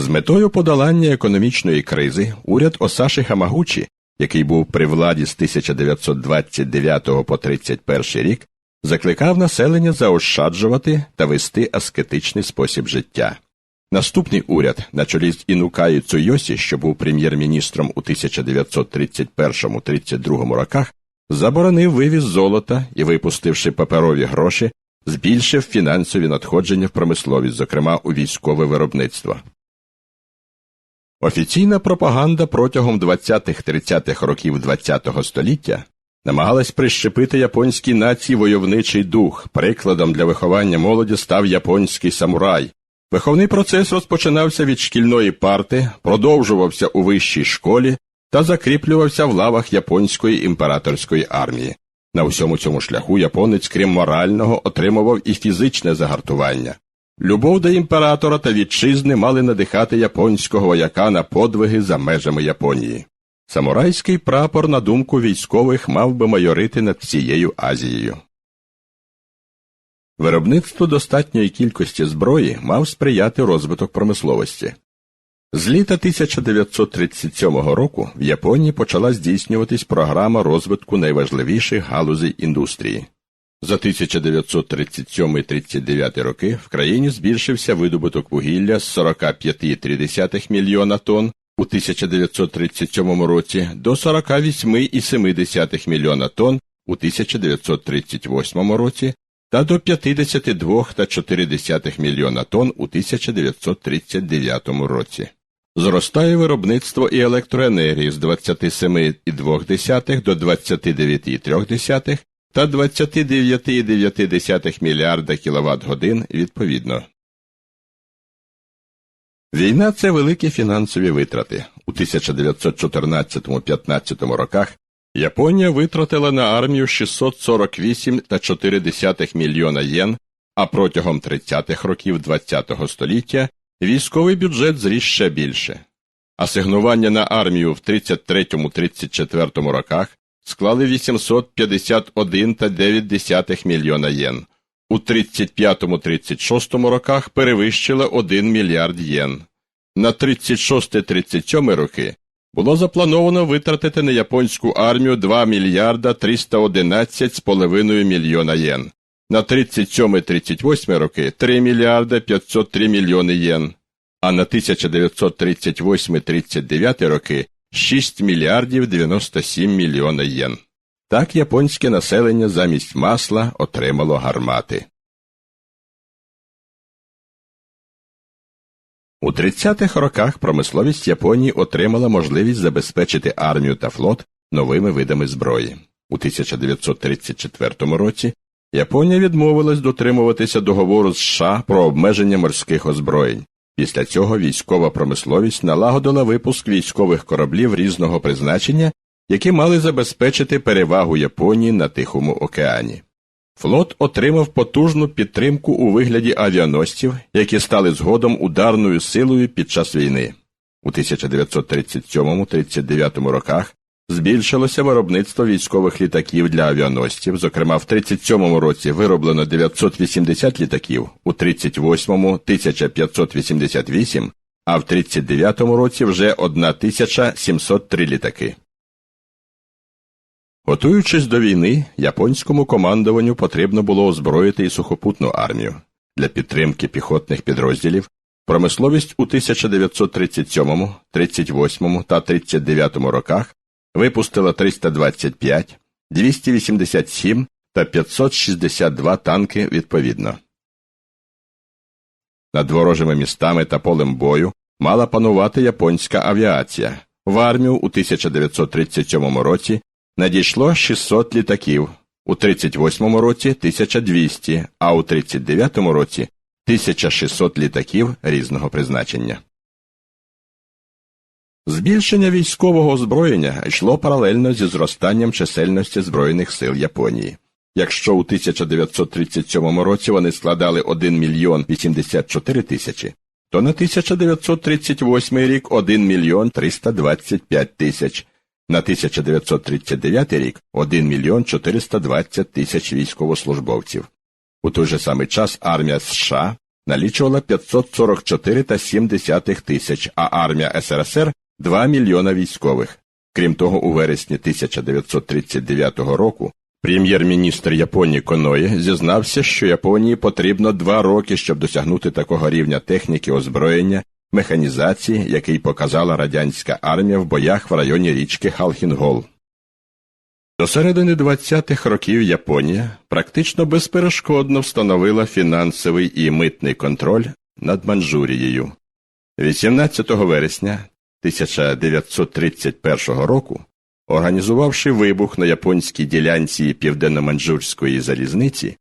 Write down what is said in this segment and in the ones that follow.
З метою подолання економічної кризи уряд Осаші Хамагучі, який був при владі з 1929 по 31 рік, закликав населення заощаджувати та вести аскетичний спосіб життя. Наступний уряд на чолі з Інукаї Цуйосі, що був прем'єр-міністром у 1931-32 роках, заборонив вивіз золота і, випустивши паперові гроші, збільшив фінансові надходження в промисловість, зокрема у військове виробництво. Офіційна пропаганда протягом 20-30-х років ХХ століття намагалась прищепити японській нації войовничий дух. Прикладом для виховання молоді став японський самурай. Виховний процес розпочинався від шкільної парти, продовжувався у вищій школі та закріплювався в лавах японської імператорської армії. На всьому цьому шляху японець, крім морального, отримував і фізичне загартування. Любов до імператора та вітчизни мали надихати японського вояка на подвиги за межами Японії. Самурайський прапор, на думку військових, мав би майорити над всією Азією. Виробництво достатньої кількості зброї мав сприяти розвиток промисловості. З літа 1937 року в Японії почала здійснюватись програма розвитку найважливіших галузей індустрії. За 1937-39 роки в країні збільшився видобуток вугілля з 45,3 мільйона тонн у 1937 році до 48,7 мільйона тонн у 1938 році та до 52,4 мільйона тонн у 1939 році. Зростає виробництво і електроенергії з 27,2 до 29,3 та 29,9 мільярда кВт годин відповідно. Війна це великі фінансові витрати. У 1914-15 роках Японія витратила на армію 648,4 мільйона єн, а протягом 30-х років ХХ століття військовий бюджет зріс ще більше. Асигнування на армію в 33-34 роках склали 851,9 мільйона єн. У 35-36 роках перевищили 1 мільярд єн. На 36-37 роки було заплановано витратити на японську армію 2 мільярда 311,5 мільйона єн. На 37-38 роки 3 мільярда 503 мільйони єн. А на 1938-39 роки 6 мільярдів 97 мільйона єн. Так японське населення замість масла отримало гармати. У 30-х роках промисловість Японії отримала можливість забезпечити армію та флот новими видами зброї. У 1934 році Японія відмовилась дотримуватися договору з США про обмеження морських озброєнь. Після цього військова промисловість налагодила випуск військових кораблів різного призначення, які мали забезпечити перевагу Японії на Тихому океані. Флот отримав потужну підтримку у вигляді авіаносців, які стали згодом ударною силою під час війни. У 1937-39 роках збільшилося виробництво військових літаків для авіаносців, зокрема в 1937 році вироблено 980 літаків, у 1938 – 1588, а в 1939 році вже 1703 літаки. Готуючись до війни, японському командуванню потрібно було озброїти і сухопутну армію. Для підтримки піхотних підрозділів промисловість у 1937, 38 та 39 роках випустила 325, 287 та 562 танки відповідно. Над ворожими містами та полем бою мала панувати японська авіація. В армію у 1937 році надійшло 600 літаків, у 38 році 1200, а у 39 році 1600 літаків різного призначення. Збільшення військового озброєння йшло паралельно зі зростанням чисельності Збройних сил Японії. Якщо у 1937 році вони складали 1 мільйон 84 тисячі, то на 1938 рік 1 мільйон 325 тисяч, на 1939 рік 1 мільйон 420 тисяч військовослужбовців. У той же самий час армія США налічувала 544 та 7 тисяч, а армія СРСР 2 мільйона військових. Крім того, у вересні 1939 року прем'єр-міністр Японії Коної зізнався, що Японії потрібно два роки, щоб досягнути такого рівня техніки озброєння, механізації, який показала радянська армія в боях в районі річки Халхінгол. До середини 20-х років Японія практично безперешкодно встановила фінансовий і митний контроль над Манчжурією. 18 вересня 1931 року, організувавши вибух на японській ділянці південно-манчжурської залізниці,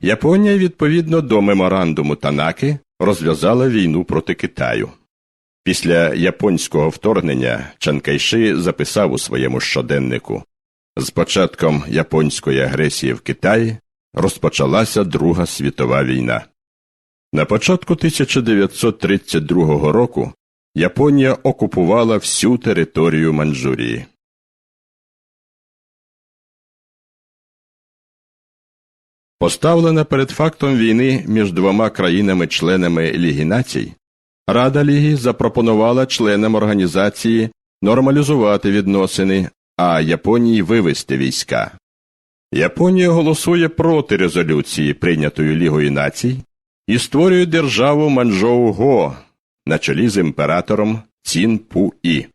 Японія відповідно до меморандуму Танаки розв'язала війну проти Китаю. Після японського вторгнення Чанкайши записав у своєму щоденнику з початком японської агресії в Китаї розпочалася Друга світова війна. На початку 1932 року Японія окупувала всю територію Манчжурії. Поставлена перед фактом війни між двома країнами-членами Ліги націй, Рада Ліги запропонувала членам організації нормалізувати відносини, а Японії вивести війська. Японія голосує проти резолюції, прийнятої Лігою націй, і створює державу Манчжоу-Го на чолі з імператором Цін Пу-І.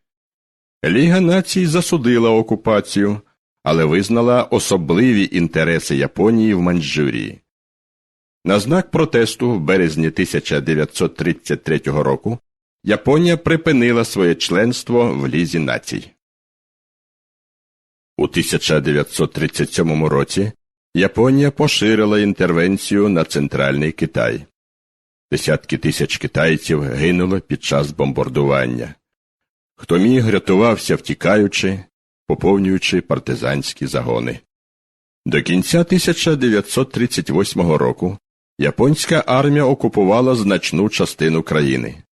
Ліга націй засудила окупацію, але визнала особливі інтереси Японії в Манчжурії. На знак протесту в березні 1933 року Японія припинила своє членство в Лізі націй. У 1937 році Японія поширила інтервенцію на центральний Китай. Десятки тисяч китайців гинуло під час бомбардування. Хто міг, рятувався втікаючи, поповнюючи партизанські загони. До кінця 1938 року японська армія окупувала значну частину країни.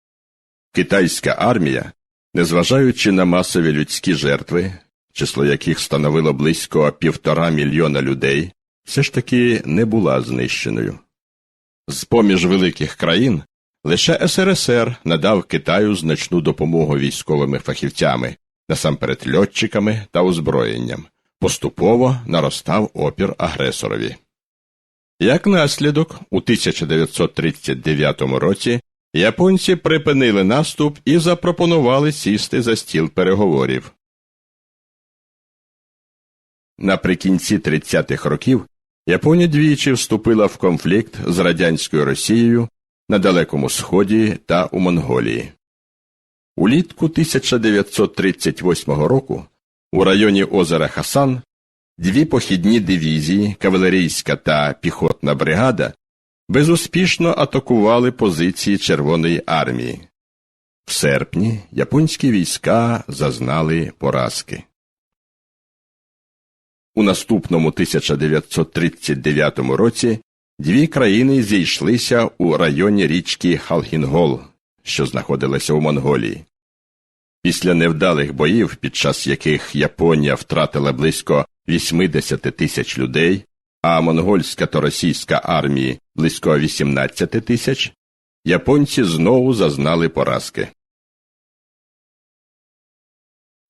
Китайська армія, незважаючи на масові людські жертви, число яких становило близько півтора мільйона людей, все ж таки не була знищеною. З поміж великих країн лише СРСР надав Китаю значну допомогу військовими фахівцями, насамперед льотчиками та озброєнням. Поступово наростав опір агресорові. Як наслідок, у 1939 році японці припинили наступ і запропонували сісти за стіл переговорів. Наприкінці 30-х років Японія двічі вступила в конфлікт з радянською Росією на Далекому Сході та у Монголії. Улітку 1938 року у районі озера Хасан дві похідні дивізії, кавалерійська та піхотна бригада безуспішно атакували позиції Червоної армії. В серпні японські війська зазнали поразки. У наступному 1939 році дві країни зійшлися у районі річки Халхінгол, що знаходилася у Монголії. Після невдалих боїв, під час яких Японія втратила близько 80 тисяч людей, а монгольська та російська армії близько 18 тисяч, японці знову зазнали поразки.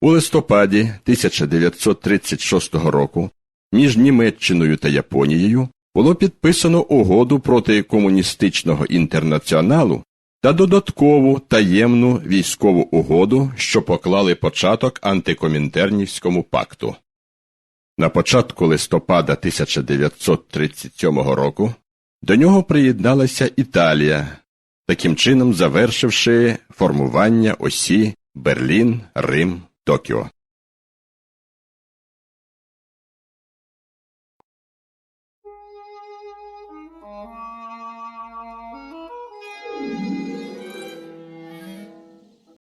У листопаді 1936 року між Німеччиною та Японією було підписано угоду проти комуністичного інтернаціоналу та додаткову таємну військову угоду, що поклали початок антикомінтернівському пакту. На початку листопада 1937 року до нього приєдналася Італія, таким чином завершивши формування осі Берлін, Рим, Tóquio.